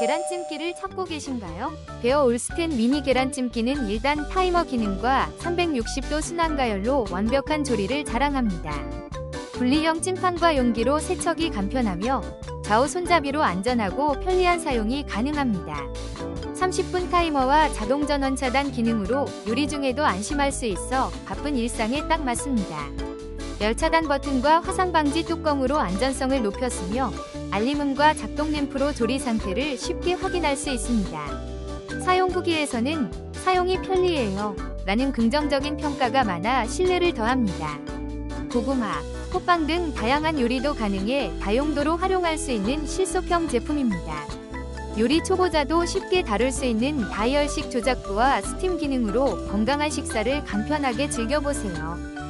계란찜기를 찾고 계신가요? 베어 올스텐 미니 계란찜기는 1단 타이머 기능과 360도 순환 가열로 완벽한 조리를 자랑합니다. 분리형 찜판과 용기로 세척이 간편하며 좌우 손잡이로 안전하고 편리한 사용이 가능합니다. 30분 타이머와 자동 전원 차단 기능으로 요리 중에도 안심할 수 있어 바쁜 일상에 딱 맞습니다. 열 차단 버튼과 화상 방지 뚜껑으로 안전성을 높였으며 알림음과 작동 램프로 조리 상태를 쉽게 확인할 수 있습니다. 사용 후기에서는 사용이 편리해요. 라는 긍정적인 평가가 많아 신뢰를 더합니다. 고구마, 호빵 등 다양한 요리도 가능해 다용도로 활용할 수 있는 실속형 제품입니다. 요리 초보자도 쉽게 다룰 수 있는 다이얼식 조작부와 스팀 기능으로 건강한 식사를 간편하게 즐겨보세요.